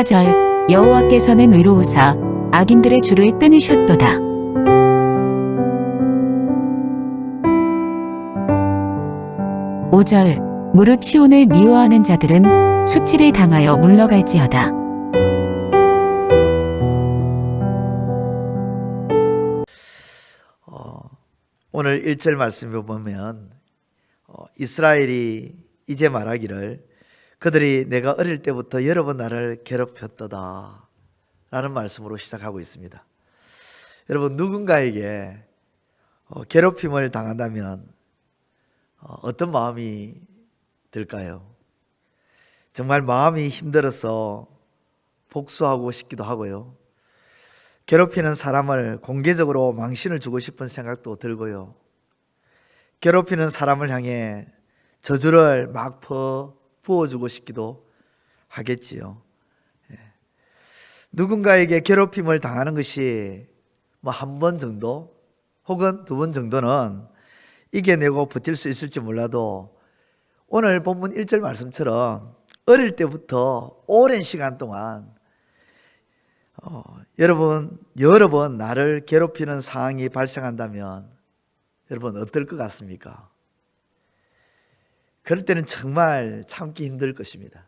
사절 여호와께서는 의로우사 악인들의 줄을 끊으셨도다. 오절 무릇 시온을 미워하는 자들은 수치를 당하여 물러갈지어다. 오늘 1절 말씀을 보면 어, 이스라엘이 이제 말하기를 그들이 내가 어릴 때부터 여러 번 나를 괴롭혔도다 라는 말씀으로 시작하고 있습니다. 여러분 누군가에게 어, 괴롭힘을 당한다면 어, 어떤 마음이 들까요? 정말 마음이 힘들어서 복수하고 싶기도 하고요. 괴롭히는 사람을 공개적으로 망신을 주고 싶은 생각도 들고요. 괴롭히는 사람을 향해 저주를 막 퍼, 부어주고 싶기도 하겠지요. 예. 누군가에게 괴롭힘을 당하는 것이 뭐 한 번 정도 혹은 두 번 정도는 이겨내고 버틸 수 있을지 몰라도 오늘 본문 1절 말씀처럼 어릴 때부터 오랜 시간 동안 어, 여러분 여러 번 나를 괴롭히는 상황이 발생한다면 여러분 어떨 것 같습니까? 그럴 때는 정말 참기 힘들 것입니다.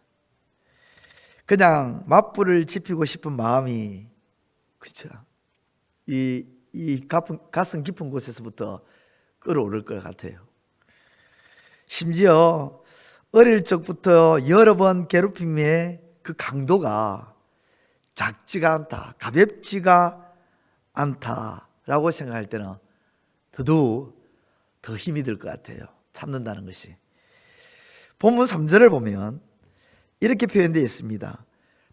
그냥 맞불을 지피고 싶은 마음이 그죠? 이, 이 가슴, 가슴 깊은 곳에서부터 끌어오를 것 같아요. 심지어 어릴 적부터 여러 번 괴롭힘의 그 강도가 작지가 않다, 가볍지가 않다라고 생각할 때는 더더욱 더 힘이 들 것 같아요. 참는다는 것이. 본문 3절을 보면 이렇게 표현되어 있습니다.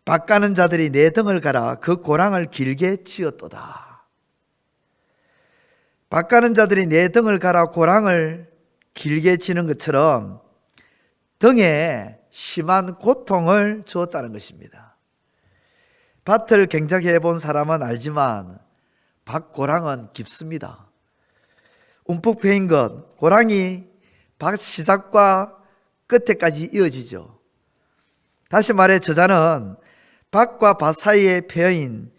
밭 가는 자들이 내 등을 가라 그 고랑을 길게 치었도다. 밭 가는 자들이 내 등을 가라 고랑을 길게 치는 것처럼 등에 심한 고통을 주었다는 것입니다. 밭을 경작해 본 사람은 알지만 밭 고랑은 깊습니다. 움푹 패인 것, 고랑이 밭 시작과 끝에까지 이어지죠. 다시 말해 저자는 밭과 밭 사이에 패인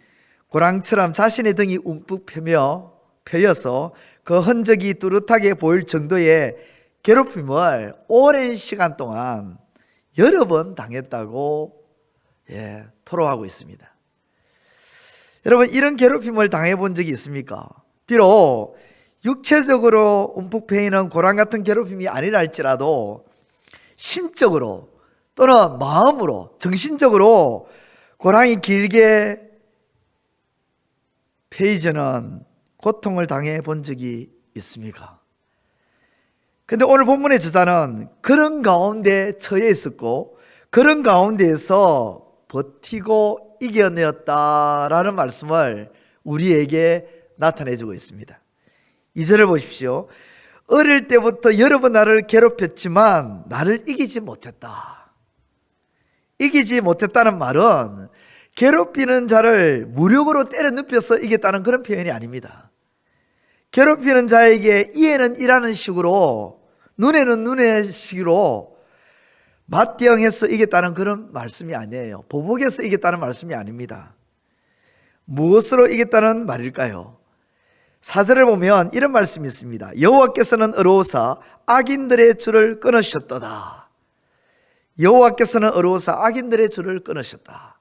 고랑처럼 자신의 등이 움푹 펴며 펴여서 그 흔적이 뚜렷하게 보일 정도의 괴롭힘을 오랜 시간 동안 여러 번 당했다고 예, 토로하고 있습니다. 여러분 이런 괴롭힘을 당해 본 적이 있습니까? 비록 육체적으로 움푹 패이는 고랑 같은 괴롭힘이 아니라 할지라도 심적으로 또는 마음으로 정신적으로 고랑이 길게 페이지는 고통을 당해 본 적이 있습니까? 근데 오늘 본문의 저자는 그런 가운데 처해 있었고 그런 가운데에서 버티고 이겨내었다라는 말씀을 우리에게 나타내 주고 있습니다. 이절을 보십시오. 어릴 때부터 여러 번 나를 괴롭혔지만 나를 이기지 못했다. 이기지 못했다는 말은 괴롭히는 자를 무력으로 때려 눕혀서 이겼다는 그런 표현이 아닙니다. 괴롭히는 자에게 이에는 이라는 식으로 눈에는 눈의 식으로 맞대응해서 이겼다는 그런 말씀이 아니에요. 보복해서 이겼다는 말씀이 아닙니다. 무엇으로 이겼다는 말일까요? 사절을 보면 이런 말씀이 있습니다. 여호와께서는 어로우사 악인들의 줄을 끊으셨도다. 여호와께서는 어로우사 악인들의 줄을 끊으셨다.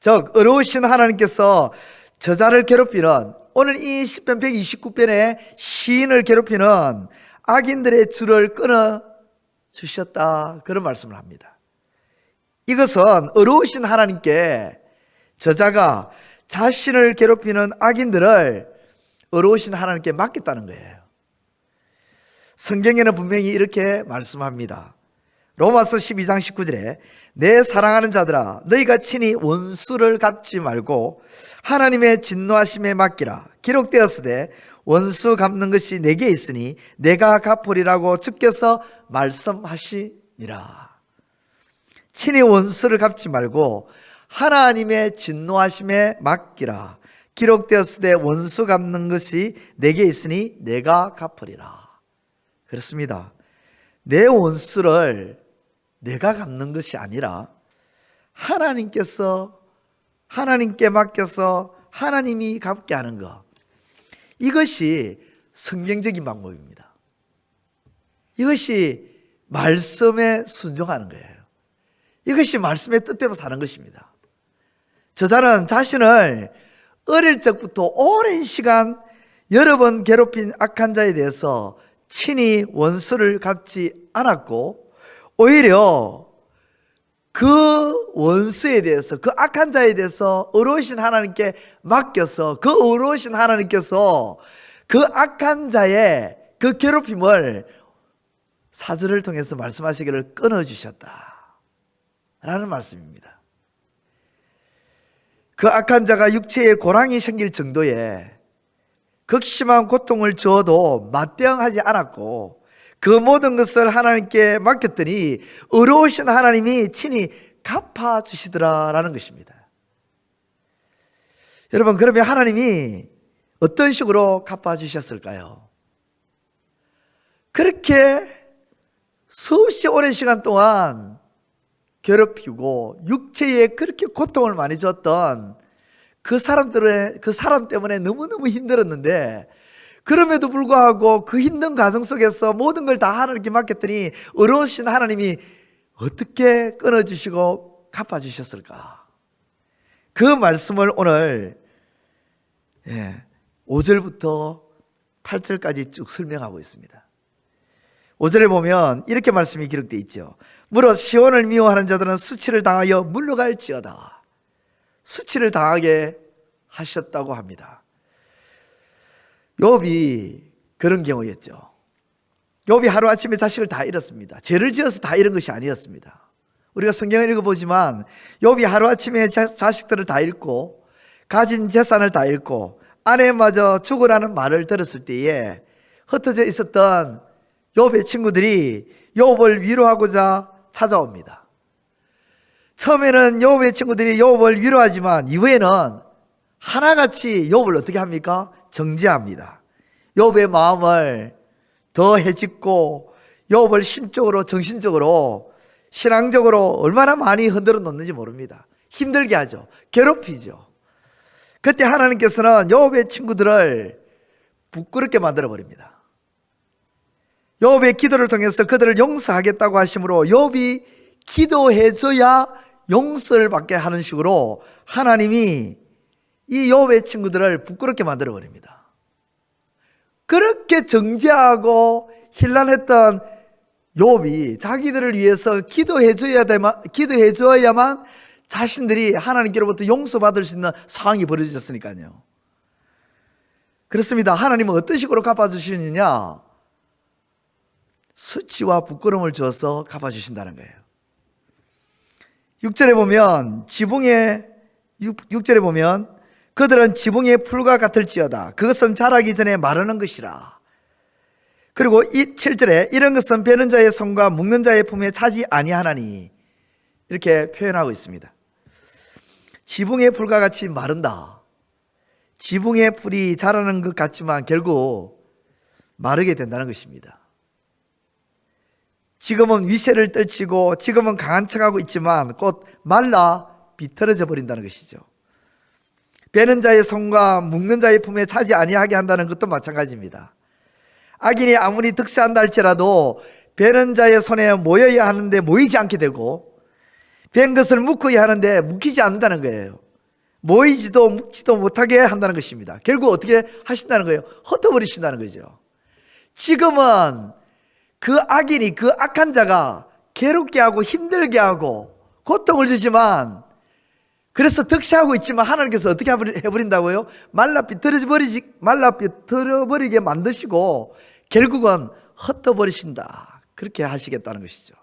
즉 어려우신 하나님께서 저자를 괴롭히는 오늘 이 10편 129편의 시인을 괴롭히는 악인들의 줄을 끊어 주셨다. 그런 말씀을 합니다. 이것은 어려우신 하나님께 저자가 자신을 괴롭히는 악인들을 어려우신 하나님께 맡겼다는 거예요. 성경에는 분명히 이렇게 말씀합니다. 로마서 12장 19절에 내 사랑하는 자들아 너희가 친히 원수를 갚지 말고 하나님의 진노하심에 맡기라 기록되었으되 원수 갚는 것이 내게 있으니 내가 갚으리라고 주께서 말씀하시니라 친히 원수를 갚지 말고 하나님의 진노하심에 맡기라 기록되었으되 원수 갚는 것이 내게 있으니 내가 갚으리라 그렇습니다 내 원수를 내가 갚는 것이 아니라 하나님께서 하나님께 맡겨서 하나님이 갚게 하는 것. 이것이 성경적인 방법입니다. 이것이 말씀에 순종하는 거예요. 이것이 말씀의 뜻대로 사는 것입니다. 저자는 자신을 어릴 적부터 오랜 시간 여러 번 괴롭힌 악한 자에 대해서 친히 원수를 갚지 않았고 오히려 그 원수에 대해서 그 악한 자에 대해서 의로우신 하나님께 맡겨서 그 의로우신 하나님께서 그 악한 자의 그 괴롭힘을 사절을 통해서 말씀하시기를 끊어 주셨다. 라는 말씀입니다. 그 악한 자가 육체에 고랑이 생길 정도의 극심한 고통을 주어도 맞대응하지 않았고 그 모든 것을 하나님께 맡겼더니 의로우신 하나님이 친히 갚아 주시더라라는 것입니다. 여러분 그러면 하나님이 어떤 식으로 갚아 주셨을까요? 그렇게 수없이 오랜 시간 동안 괴롭히고 육체에 그렇게 고통을 많이 줬던 그 사람들의 그 사람 때문에 너무너무 힘들었는데 그럼에도 불구하고 그 힘든 과정 속에서 모든 걸 다 하나님께 맡겼더니 어려우신 하나님이 어떻게 끊어주시고 갚아주셨을까? 그 말씀을 오늘 예, 5절부터 8절까지 쭉 설명하고 있습니다. 5절에 보면 이렇게 말씀이 기록되어 있죠. 무릇 시온을 미워하는 자들은 수치를 당하여 물러갈지어다. 수치를 당하게 하셨다고 합니다. 욥이 그런 경우였죠. 욥이 하루아침에 자식을 다 잃었습니다. 죄를 지어서 다 잃은 것이 아니었습니다. 우리가 성경을 읽어보지만 욥이 하루아침에 자, 자식들을 다 잃고 가진 재산을 다 잃고 아내마저 죽으라는 말을 들었을 때에 흩어져 있었던 욥의 친구들이 욥을 위로하고자 찾아옵니다. 처음에는 욥의 친구들이 욥을 위로하지만 이후에는 하나같이 욥을 어떻게 합니까? 정죄합니다. 욥의 마음을 더 해짓고 욥을 심적으로 정신적으로 신앙적으로 얼마나 많이 흔들어 놓는지 모릅니다. 힘들게 하죠. 괴롭히죠. 그때 하나님께서는 욥의 친구들을 부끄럽게 만들어 버립니다. 욥의 기도를 통해서 그들을 용서하겠다고 하심으로 욥이 기도해줘야 용서를 받게 하는 식으로 하나님이 이 욥의 친구들을 부끄럽게 만들어 버립니다. 그렇게 정죄하고 힐난했던 욥이 자기들을 위해서 기도해 줘야 되만 기도해 줘야만 자신들이 하나님께로부터 용서받을 수 있는 상황이 벌어졌으니까요. 그렇습니다. 하나님은 어떤 식으로 갚아 주시느냐? 수치와 부끄러움을 주어서 갚아주신다는 거예요. 6절에 보면 지붕에 6, 6절에 보면 그들은 지붕의 풀과 같을지어다. 그것은 자라기 전에 마르는 것이라. 그리고 이 7절에 이런 것은 베는 자의 손과 묶는 자의 품에 차지 아니하나니 이렇게 표현하고 있습니다. 지붕의 풀과 같이 마른다. 지붕의 풀이 자라는 것 같지만 결국 마르게 된다는 것입니다. 지금은 위세를 떨치고 지금은 강한 척하고 있지만 곧 말라 비틀어져 버린다는 것이죠. 베는 자의 손과 묶는 자의 품에 차지 아니하게 한다는 것도 마찬가지입니다. 악인이 아무리 득세한다 할지라도 베는 자의 손에 모여야 하는데 모이지 않게 되고 벤 것을 묶어야 하는데 묶이지 않는다는 거예요. 모이지도 묶지도 못하게 한다는 것입니다. 결국 어떻게 하신다는 거예요? 흩어버리신다는 거죠. 지금은 그 악인이 그 악한 자가 괴롭게 하고 힘들게 하고 고통을 주지만 그래서 득세하고 있지만 하나님께서 어떻게 해버린다고요? 말라 비틀어 버리지 말라 비틀어 버리게 만드시고 결국은 흩어버리신다. 그렇게 하시겠다는 것이죠.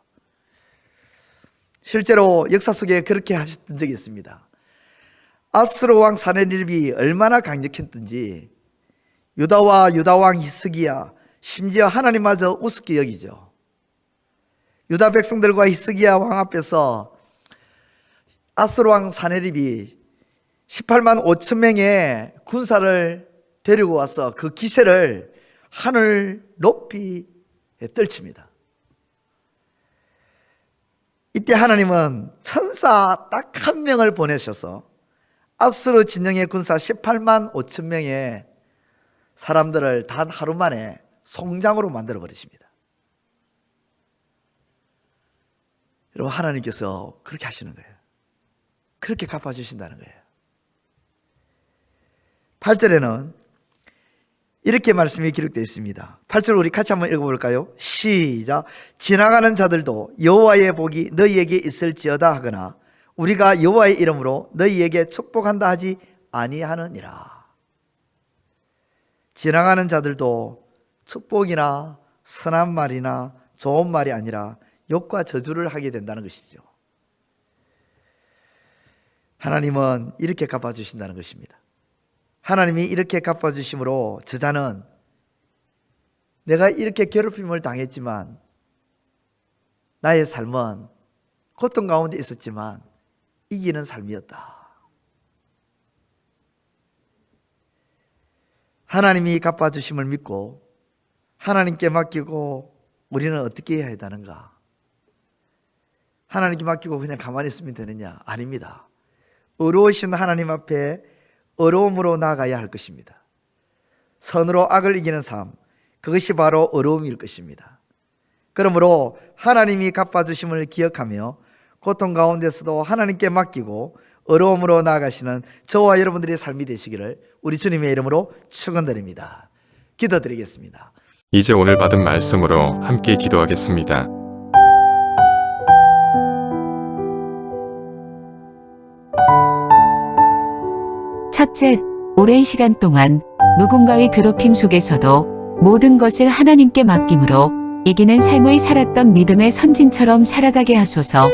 실제로 역사 속에 그렇게 하셨던 적이 있습니다. 아스로 왕 사네립이 얼마나 강력했던지 유다와 유다 왕 히스기야 심지어 하나님마저 우습게 여기죠. 유다 백성들과 히스기야 왕 앞에서 아스로 왕 사네립이 18만 5천 명의 군사를 데리고 와서 그 기세를 하늘 높이 떨칩니다. 이때 하나님은 천사 딱 한 명을 보내셔서 아수르 진영의 군사 18만 5천 명의 사람들을 단 하루 만에 송장으로 만들어 버리십니다. 여러분 하나님께서 그렇게 하시는 거예요. 그렇게 갚아 주신다는 거예요. 8절에는 이렇게 말씀이 기록되어 있습니다. 8절 우리 같이 한번 읽어 볼까요? 시작. 지나가는 자들도 여호와의 복이 너희에게 있을지어다 하거나 우리가 여호와의 이름으로 너희에게 축복한다 하지 아니하느니라. 지나가는 자들도 축복이나 선한 말이나 좋은 말이 아니라 욕과 저주를 하게 된다는 것이죠. 하나님은 이렇게 갚아주신다는 것입니다. 하나님이 이렇게 갚아주심으로 저자는 내가 이렇게 괴롭힘을 당했지만 나의 삶은 고통 가운데 있었지만 이기는 삶이었다. 하나님이 갚아주심을 믿고 하나님께 맡기고 우리는 어떻게 해야 되는가? 하나님께 맡기고 그냥 가만히 있으면 되느냐? 아닙니다. 어려우신 하나님 앞에 어려움으로 나아가야 할 것입니다. 선으로 악을 이기는 삶, 그것이 바로 어려움일 것입니다. 그러므로 하나님이 갚아주심을 기억하며 고통 가운데서도 하나님께 맡기고 어려움으로 나아가시는 저와 여러분들의 삶이 되시기를 우리 주님의 이름으로 축원드립니다. 기도드리겠습니다. 이제 오늘 받은 말씀으로 함께 기도하겠습니다. 첫째, 오랜 시간 동안 누군가의 괴롭힘 속에서도 모든 것을 하나님께 맡김으로 이기는 삶을 살았던 믿음의 선진처럼 살아가게 하소서.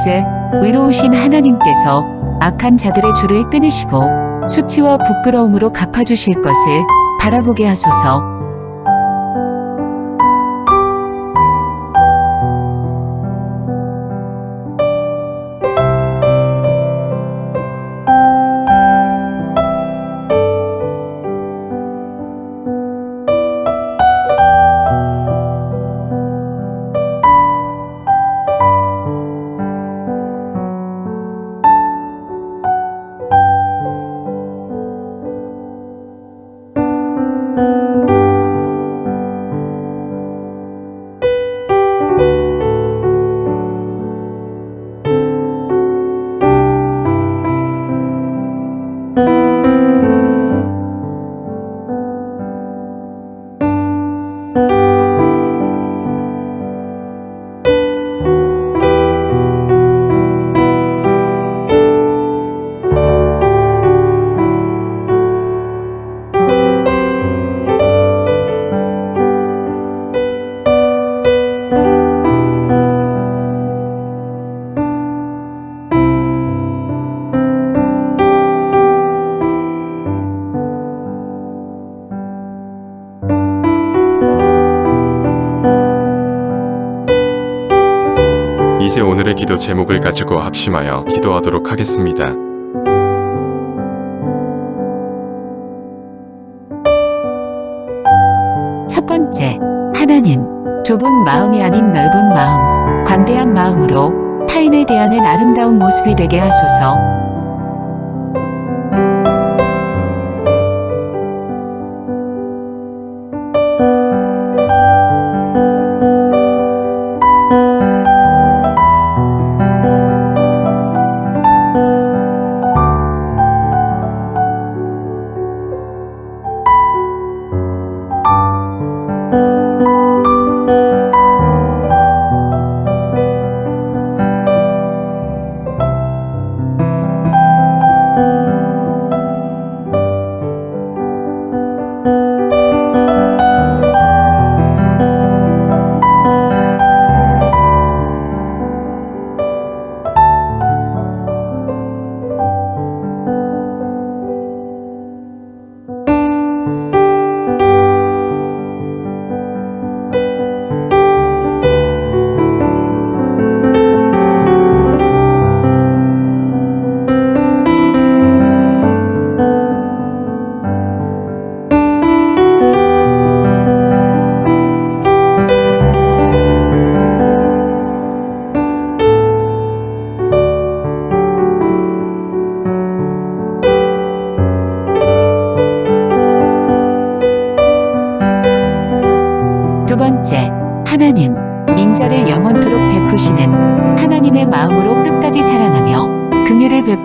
둘째, 의로우신 하나님께서 악한 자들의 줄을 끊으시고 수치와 부끄러움으로 갚아주실 것을 바라보게 하소서. 오늘의 기도 제목을 가지고 합심하여 기도하도록 하겠습니다. 번째, 하나님. 좁은 마음이 아닌 넓은 마음, 관대한 마음으로 타인을 대하는 아름다운 모습이 되게 하소서.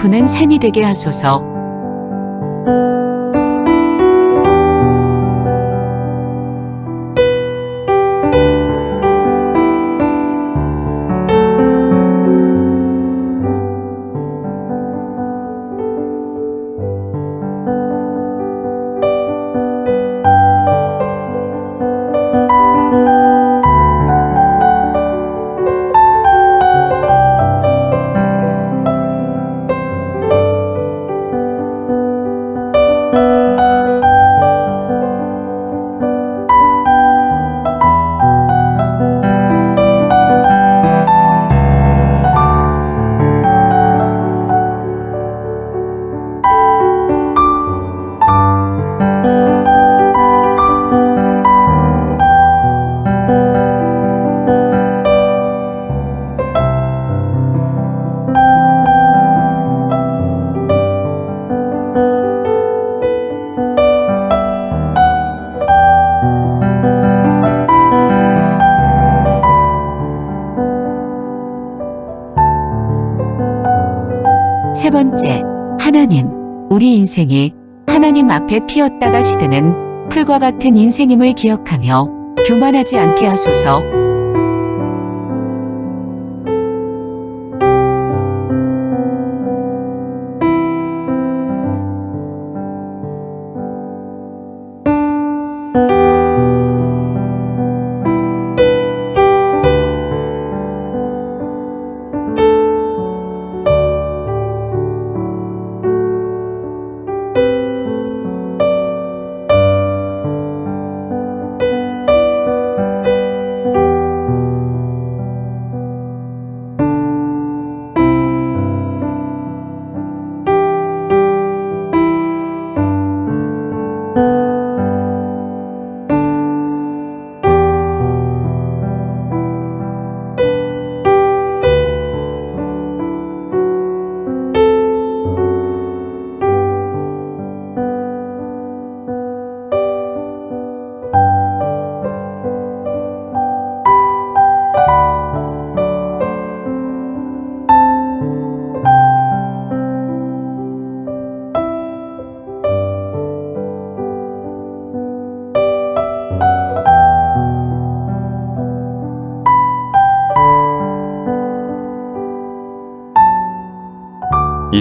베푸는 삶이 되게 하소서. 번째, 하나님. 우리 인생이 하나님 앞에 피었다가 시드는 풀과 같은 인생임을 기억하며 교만하지 않게 하소서.